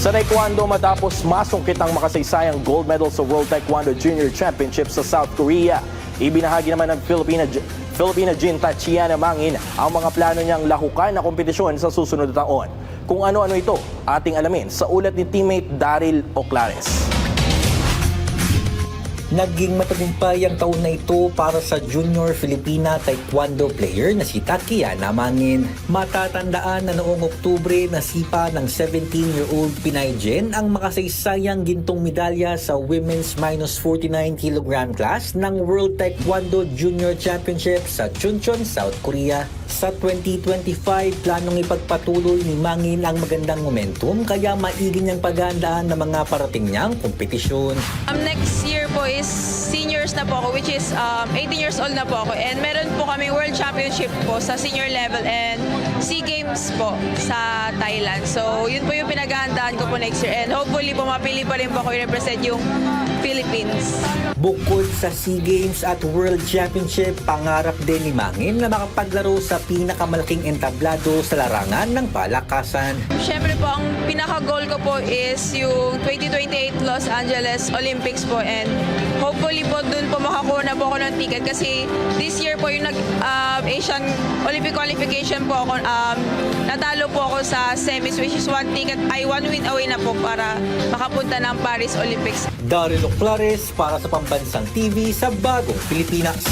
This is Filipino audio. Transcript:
Sa Taekwondo matapos masungkit ang makasaysayang gold medal sa World Taekwondo Junior Championship sa South Korea. Ibinahagi naman ng Filipina, Filipina Jin Tatiana Mangin ang mga plano niyang lahukan na kompetisyon sa susunod na taon. Kung ano-ano ito, ating alamin sa ulat ni teammate Daryl Oclares. Naging matagumpay ang taon na ito para sa junior Filipina Taekwondo player na si Tatiana Mangin. Matatandaan na noong Oktubre nasipa ng 17-year-old Pinay Jen ang makasaysayang gintong medalya sa women's minus 49 kg class ng World Taekwondo Junior Championship sa Chuncheon, South Korea. Sa 2025, planong ipagpatuloy ni Mangin ang magandang momentum kaya maigi niyang paghandaan ng mga parating niyang kompetisyon. Um, next year po is es sin seniors na po ako, which is um, 18 years old na po ako. And meron po kami World Championship po sa senior level and SEA Games po sa Thailand. So, yun po yung pinaghahandaan ko po next year. And hopefully po mapili pa rin po ako i-represent yung Philippines. Bukod sa SEA Games at World Championship, pangarap din ni Mangin na makapaglaro sa pinakamalaking entablado sa larangan ng palakasan. Siyempre po, ang pinaka-goal ko po is yung 2028 Los Angeles Olympics po and hopefully po po ako ng ticket kasi this year po yung nag um, Asian Olympic qualification po ako um, natalo po ako sa semis which is one ticket ay one win away na po para makapunta ng Paris Olympics. Daryl Oclares para sa Pambansang TV sa Bagong Pilipinas.